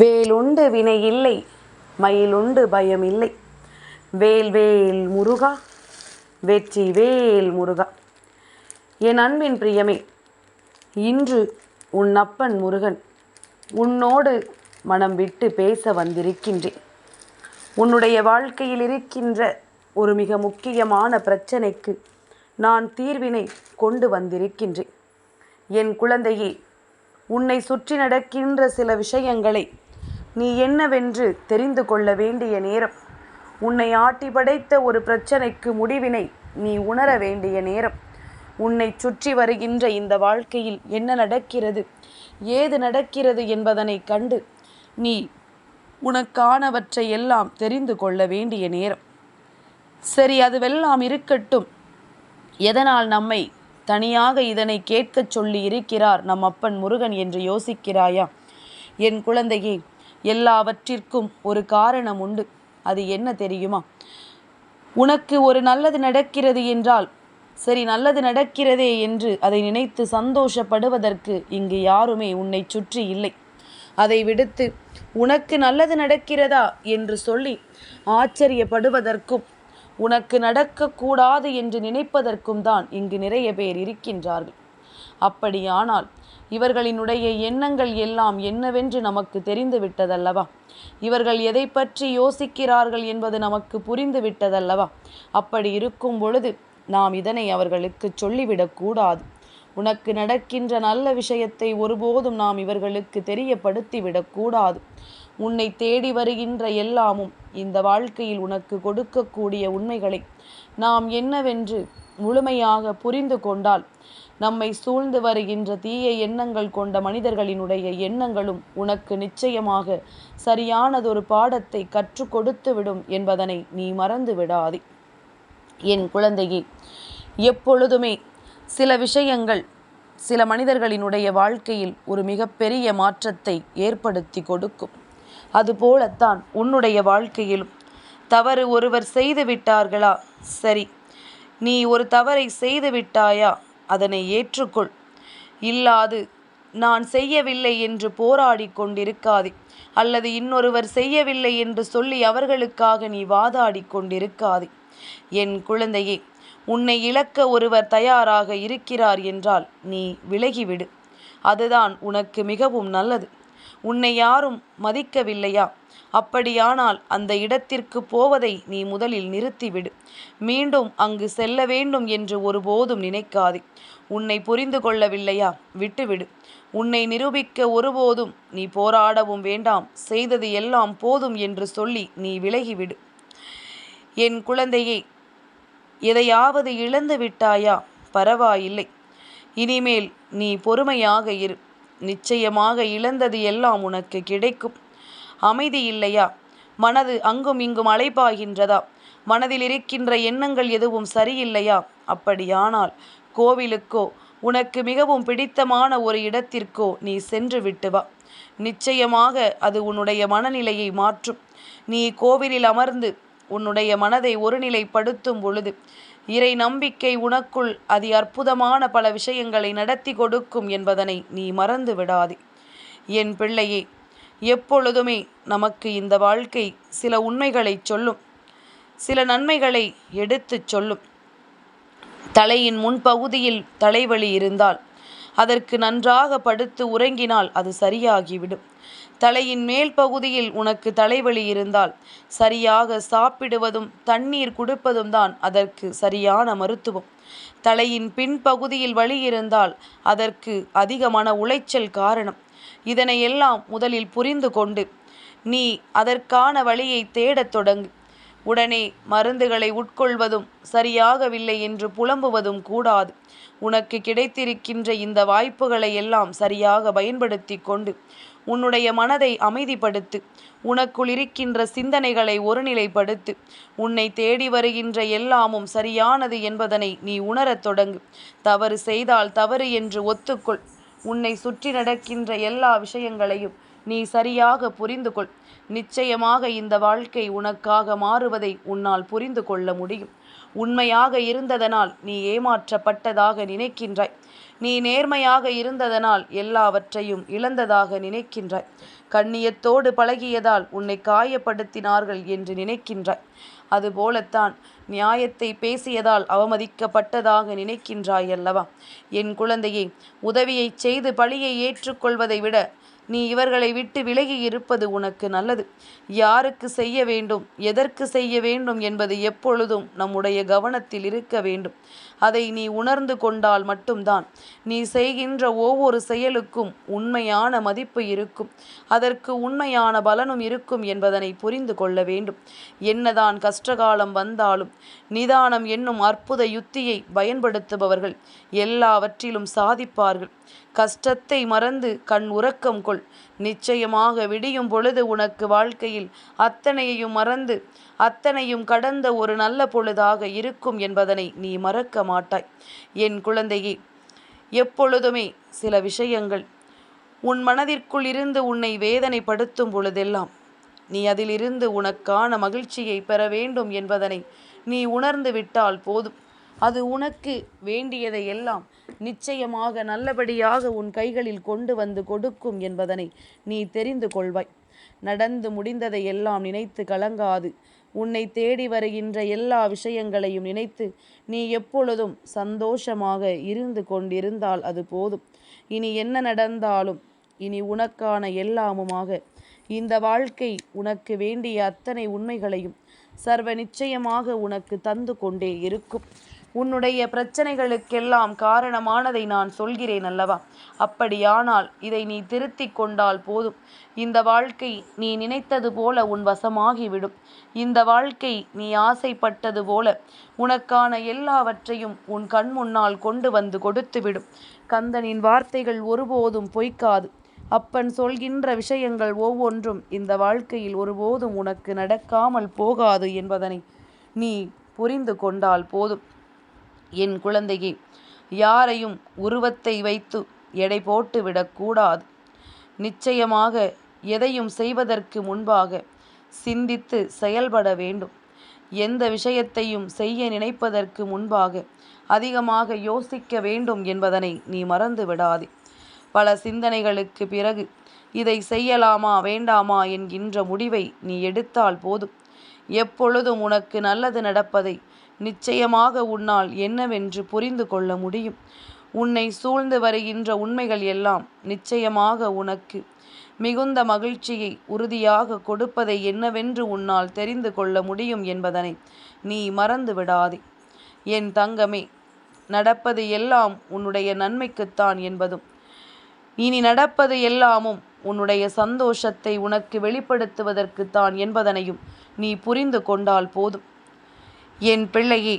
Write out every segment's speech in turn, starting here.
வேலுண்டு வினை இல்லை மயிலுண்டு பயம் இல்லை. வேல் வேல் முருகா வெற்றி வேல் முருகா. என் அன்பின் பிரியமே இன்று உன் அப்பன் முருகன் உன்னோடு மனம் விட்டு பேச வந்திருக்கின்றேன். உன்னுடைய வாழ்க்கையில் இருக்கின்ற ஒரு மிக முக்கியமான பிரச்சனைக்கு நான் தீர்வினை கொண்டு வந்திருக்கின்றேன். என் குழந்தையே உன்னை சுற்றி நடக்கின்ற சில விஷயங்களை நீ என்னவென்று தெரிந்து கொள்ள வேண்டிய நேரம். உன்னை ஆட்டி படைத்த ஒரு பிரச்சனைக்கு முடிவினை நீ உணர வேண்டிய நேரம். உன்னை சுற்றி வருகின்ற இந்த வாழ்க்கையில் என்ன நடக்கிறது? ஏது நடக்கிறது என்பதனை கண்டு நீ உனக்கானவற்றை எல்லாம் தெரிந்து கொள்ள வேண்டிய நேரம். சரி அதுவெல்லாம் இருக்கட்டும். எதனால் நம்மை தனியாக இதனை கேட்கச் சொல்லி இருக்கிறார் நம் அப்பன் முருகன் என்று யோசிக்கிறாயா? என் குழந்தையே எல்லாவற்றிற்கும் ஒரு காரணம் உண்டு. அது என்ன தெரியுமா? உனக்கு ஒரு நல்லது நடக்கிறது என்றால் சரி நல்லது நடக்கிறதே என்று அதை நினைத்து சந்தோஷப்படுவதற்கு இங்கு யாருமே உன்னை சுற்றி இல்லை. அதை விடுத்து உனக்கு நல்லது நடக்கிறதா? என்று சொல்லி ஆச்சரியப்படுவதற்கும் உனக்கு நடக்கக்கூடாது என்று நினைப்பதற்கும் தான் இங்கு நிறைய பேர் இருக்கின்றார்கள். அப்படியானால் இவர்களினுடைய எண்ணங்கள் எல்லாம் என்னவென்று நமக்கு தெரிந்து விட்டதல்லவா இவர்கள் எதை பற்றி யோசிக்கிறார்கள் என்பது நமக்கு புரிந்து விட்டதல்லவா அப்படி இருக்கும் பொழுது நாம் இதனை அவர்களுக்கு சொல்லிவிடக்கூடாது உனக்கு நடக்கின்ற நல்ல விஷயத்தை ஒருபோதும் நாம் இவர்களுக்கு தெரியப்படுத்திவிடக்கூடாது உன்னை தேடி வருகின்ற எல்லாமும் இந்த வாழ்க்கையில் உனக்கு கொடுக்கக்கூடிய உண்மைகளை நாம் என்னவென்று முழுமையாக புரிந்து கொண்டால் நம்மை சூழ்ந்து வருகின்ற தீய எண்ணங்கள் கொண்ட மனிதர்களினுடைய எண்ணங்களும் உனக்கு நிச்சயமாக சரியானதொரு பாடத்தை கற்றுக் கொடுத்து விடும் என்பதனை நீ மறந்து விடாதே. என் குழந்தையே எப்பொழுதுமே சில விஷயங்கள் சில மனிதர்களினுடைய வாழ்க்கையில் ஒரு மிகப்பெரிய மாற்றத்தை ஏற்படுத்தி கொடுக்கும். அதுபோலத்தான் உன்னுடைய வாழ்க்கையிலும் தவறு ஒருவர் செய்து விட்டார்களா? சரி நீ ஒரு தவறை செய்து விட்டாயா? அதனை ஏற்றுக்கொள். இல்லாது நான் செய்யவில்லை என்று போராடி கொண்டிருக்காதே. அல்லது இன்னொருவர் செய்யவில்லை என்று சொல்லி அவர்களுக்காக நீ வாதாடி கொண்டிருக்காதே. என் குழந்தையே உன்னை இழக்க ஒருவர் தயாராக இருக்கிறார் என்றால் நீ விலகிவிடு. அதுதான் உனக்கு மிகவும் நல்லது. உன்னை யாரும் மதிக்கவில்லையா? அப்படியானால் அந்த இடத்திற்கு போவதை நீ முதலில் நிறுத்திவிடு. மீண்டும் அங்கு செல்ல வேண்டும் என்று ஒருபோதும் நினைக்காதே. உன்னை புரிந்து கொள்ளவில்லையா? விட்டுவிடு. உன்னை நிரூபிக்க ஒருபோதும் நீ போராடவும் வேண்டாம். செய்தது எல்லாம் போதும் என்று சொல்லி நீ விலகிவிடு. என் குழந்தையே எதையாவது இழந்து விட்டாயா? பரவாயில்லை. இனிமேல் நீ பொறுமையாக இரு. நிச்சயமாக இழந்தது எல்லாம் உனக்கு கிடைக்கும். அமைதி இல்லையா? மனது அங்கும் இங்கும் அலைப்பாகின்றதா மனதில் இருக்கின்ற எண்ணங்கள் எதுவும் சரியில்லையா? அப்படியானால் கோவிலுக்கோ உனக்கு மிகவும் பிடித்தமான ஒரு இடத்திற்கோ நீ சென்று விட்டு வா. நிச்சயமாக அது உன்னுடைய மனநிலையை மாற்றும். நீ கோவிலில் அமர்ந்து உன்னுடைய மனதை ஒருநிலைப்படுத்தும் பொழுது இறை நம்பிக்கை உனக்குள் அதி அற்புதமான பல விஷயங்களை நடத்தி கொடுக்கும் என்பதனை நீ மறந்து விடாதே. என் பிள்ளையே எப்பொழுதுமே நமக்கு இந்த வாழ்க்கை சில உண்மைகளை சொல்லும். சில நன்மைகளை எடுத்துச் சொல்லும். தலையின் முன்பகுதியில் தலைவலி இருந்தால் அதற்கு நன்றாக படுத்து உறங்கினால் அது சரியாகிவிடும். தலையின் மேல் பகுதியில் உனக்கு தலைவலி இருந்தால் சரியாக சாப்பிடுவதும் தண்ணீர் குடிப்பதும் தான் அதற்கு சரியான மருத்துவம். தலையின் பின்பகுதியில் வலி இருந்தால் அதற்கு அதிகமான உளைச்சல் காரணம். இதனை எல்லாம் முதலில் புரிந்து கொண்டு நீ அதற்கான வழியை தேடத் தொடங்கு. உடனே மருந்துகளை உட்கொள்வதும் சரியாகவில்லை என்று புலம்புவதும் கூடாது. உனக்கு கிடைத்திருக்கின்ற இந்த வாய்ப்புகளை எல்லாம் சரியாக பயன்படுத்தி கொண்டு உன்னுடைய மனதை அமைதிப்படுத்து. உனக்குள் இருக்கின்ற சிந்தனைகளை ஒருநிலைப்படுத்து. உன்னை தேடி வருகின்ற எல்லாமும் சரியானது என்பதனை நீ உணரத் தொடங்கு. தவறு செய்தால் தவறு என்று ஒத்துக்கொள். உன்னை சுற்றி நடக்கின்ற எல்லா விஷயங்களையும் நீ சரியாக புரிந்து கொள் நிச்சயமாக இந்த வாழ்க்கை உனக்காக மாறுவதை உன்னால் புரிந்து கொள்ள முடியும். உண்மையாக இருந்ததனால் நீ ஏமாற்றப்பட்டதாக நினைக்கின்றாய். நீ நேர்மையாக இருந்ததனால் எல்லாவற்றையும் இழந்ததாக நினைக்கின்றாய். கண்ணியத்தோடு பழகியதால் உன்னை காயப்படுத்தினார்கள் என்று நினைக்கின்றாய். அதுபோலத்தான் நியாயத்தை பேசியதால் அவமதிக்கப்பட்டதாக நினைக்கின்றாய் அல்லவா? என் குழந்தையே உதவியைச் செய்து பழியை ஏற்றுக்கொள்வதை விட நீ இவர்களை விட்டு விலகி இருப்பது உனக்கு நல்லது. யாருக்கு செய்ய வேண்டும் எதற்கு செய்ய வேண்டும் என்பது எப்பொழுதும் நம்முடைய கவனத்தில் இருக்க வேண்டும். அதை நீ உணர்ந்து கொண்டால் மட்டும்தான். நீ செய்கின்ற ஒவ்வொரு செயலுக்கும் உண்மையான மதிப்பு இருக்கும். அதற்கு உண்மையான பலனும் இருக்கும் என்பதனை புரிந்து கொள்ள வேண்டும். என்னதான் கஷ்டகாலம் வந்தாலும் நிதானம் என்னும் அற்புத யுத்தியை பயன்படுத்துபவர்கள் எல்லாவற்றிலும் சாதிப்பார்கள். கஷ்டத்தை மறந்து கண் உறக்கம் கொள். நிச்சயமாக விடியும் பொழுது உனக்கு வாழ்க்கையில் அத்தனையையும் மறந்து அத்தனையும் கடந்த ஒரு நல்ல பொழுதாக இருக்கும் என்பதனை நீ மறக்க மாட்டாய். என் குழந்தையே எப்பொழுதுமே சில விஷயங்கள் உன் மனதிற்குள் இருந்து உன்னை வேதனைப்படுத்தும் பொழுதெல்லாம் நீ அதிலிருந்து உனக்கான மகிழ்ச்சியை பெற வேண்டும் என்பதனை நீ உணர்ந்து விட்டால் போதும். அது உனக்கு வேண்டியதை எல்லாம் நிச்சயமாக நல்லபடியாக உன் கைகளில் கொண்டு வந்து கொடுக்கும் என்பதனை நீ தெரிந்து கொள்வாய். நடந்து முடிந்ததை எல்லாம் நினைத்து கலங்காது. உன்னை தேடி வருகின்ற எல்லா விஷயங்களையும் நினைத்து நீ எப்பொழுதும் சந்தோஷமாக இருந்து கொண்டிருந்தால் அது போதும். இனி என்ன நடந்தாலும் இனி உனக்கான எல்லாமுமாக இந்த வாழ்க்கை உனக்கு வேண்டிய அத்தனை உண்மைகளையும் சர்வ நிச்சயமாக உனக்கு தந்து கொண்டே இருக்கும். உன்னுடைய பிரச்சனைகளுக்கெல்லாம் காரணமானதை நான் சொல்கிறேன் அல்லவா? அப்படியானால் இதை நீ திருத்தி கொண்டால் போதும். இந்த வாழ்க்கை நீ நினைத்தது போல உன் வசமாகிவிடும். இந்த வாழ்க்கை நீ ஆசைப்பட்டது போல உனக்கான எல்லாவற்றையும் உன் கண் முன்னால் கொண்டு வந்து கொடுத்துவிடும். கந்தனின் வார்த்தைகள் ஒருபோதும் பொய்க்காது. அப்பன் சொல்கின்ற விஷயங்கள் ஒவ்வொன்றும் இந்த வாழ்க்கையில் ஒருபோதும் உனக்கு நடக்காமல் போகாது என்பதனை நீ புரிந்து கொண்டால் போதும். என் குழந்தையே யாரையும் உருவத்தை வைத்து எடை போட்டு விடக்கூடாது. நிச்சயமாக எதையும் செய்வதற்கு முன்பாக சிந்தித்து செயல்பட வேண்டும். எந்த விஷயத்தையும் செய்ய நினைப்பதற்கு முன்பாக அதிகமாக யோசிக்க வேண்டும் என்பதனை நீ மறந்து விடாதே. பல சிந்தனைகளுக்கு பிறகு இதை செய்யலாமா வேண்டாமா என்கின்ற முடிவை நீ எடுத்தால் போதும். எப்பொழுதும் உனக்கு நல்லது நடப்பதை நிச்சயமாக உன்னால் என்னவென்று புரிந்து கொள்ள முடியும். உன்னை சூழ்ந்து வருகின்ற உண்மைகள் எல்லாம் நிச்சயமாக உனக்கு மிகுந்த மகிழ்ச்சியை உறுதியாக கொடுப்பதை என்னவென்று உன்னால் தெரிந்து கொள்ள முடியும் என்பதனை நீ மறந்து விடாதே என் தங்கமே நடப்பது எல்லாம் உன்னுடைய நன்மைக்குத்தான் என்பதும் இனி நடப்பது எல்லாமும் உன்னுடைய சந்தோஷத்தை உனக்கு வெளிப்படுத்துவதற்குத்தான் என்பதனையும் நீ புரிந்து கொண்டால் போதும். என் பிள்ளையே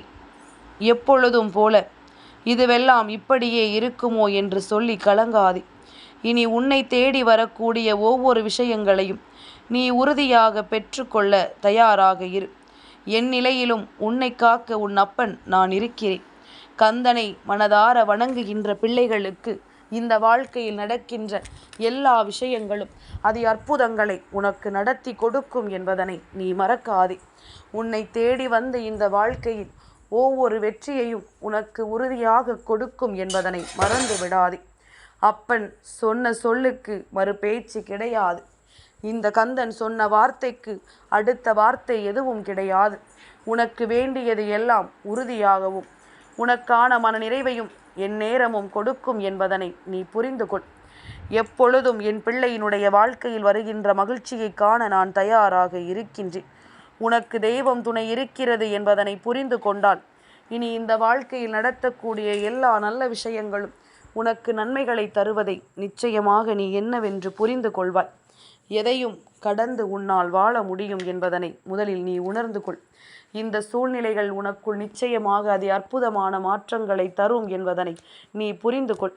எப்பொழுதும் போல இதுவெல்லாம் இப்படியே இருக்குமோ என்று சொல்லி கலங்காதே. இனி உன்னை தேடி வரக்கூடிய ஒவ்வொரு விஷயங்களையும் நீ உறுதியாக பெற்றுக்கொள்ள தயாராக இரு. என் நிலையிலும் உன்னை காக்க உன் அப்பன் நான் இருக்கிறேன். கந்தனை மனதார வணங்குகின்ற பிள்ளைகளுக்கு இந்த வாழ்க்கையில் நடக்கின்ற எல்லா விஷயங்களும் அது அற்புதங்களை உனக்கு நடத்தி கொடுக்கும் என்பதனை நீ மறக்காதே. உன்னை தேடி வந்து இந்த வாழ்க்கையில் ஒவ்வொரு வெற்றியையும் உனக்கு உறுதியாக கொடுக்கும் என்பதனை மறந்து விடாதே. அப்பன் சொன்ன சொல்லுக்கு மறு பேச்சு கிடையாது. இந்த கந்தன் சொன்ன வார்த்தைக்கு அடுத்த வார்த்தை எதுவும் கிடையாது. உனக்கு வேண்டியது எல்லாம் உறுதியாகவும் உனக்கான மன நிறைவையும் என் நேரமும் கொடுக்கும் என்பதனை நீ புரிந்து கொள். எப்பொழுதும் என் பிள்ளையினுடைய வாழ்க்கையில் வருகின்ற மகிழ்ச்சியை காண நான் தயாராக இருக்கின்றேன். உனக்கு தெய்வம் துணை இருக்கிறது என்பதனை புரிந்து கொண்டால் இனி இந்த வாழ்க்கையில் நடத்தக்கூடிய எல்லா நல்ல விஷயங்களும் உனக்கு நன்மைகளை தருவதை நிச்சயமாக நீ என்னவென்று புரிந்து கொள்வாய். எதையும் கடந்து உன்னால் வாழ முடியும் என்பதனை முதலில் நீ உணர்ந்து கொள். இந்த சூழ்நிலைகள் உனக்குள் நிச்சயமாக அது அற்புதமான மாற்றங்களை தரும் என்பதனை நீ புரிந்து கொள்.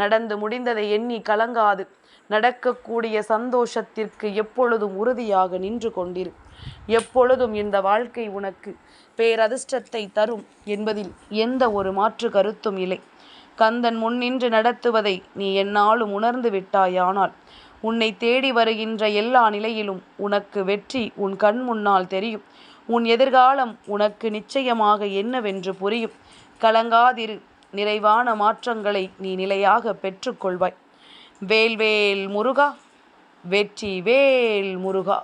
நடந்து முடிந்ததை எண்ணி கலங்காது. நடக்கக்கூடிய சந்தோஷத்திற்கு எப்பொழுதும் உறுதியாக நின்று கொண்டிரு. எப்பொழுதும் இந்த வாழ்க்கை உனக்கு பேரதிர்ஷ்டத்தை தரும் என்பதில் எந்த ஒரு மாற்று கருத்தும் இல்லை. கந்தன் முன்னின்று நடத்துவதை நீ என்னாலும் உணர்ந்து விட்டாயானால் உன்னை தேடி வருகின்ற எல்லா நிலையிலும் உனக்கு வெற்றி உன் கண் முன்னால் தெரியும். உன் எதிர்காலம் உனக்கு நிச்சயமாக என்னவென்று புரியும். கலங்காதிரு நிறைவான மாற்றங்களை நீ நிலையாக பெற்றுக்கொள்வாய். வேல்வேல் முருகா வெற்றி வேல் முருகா.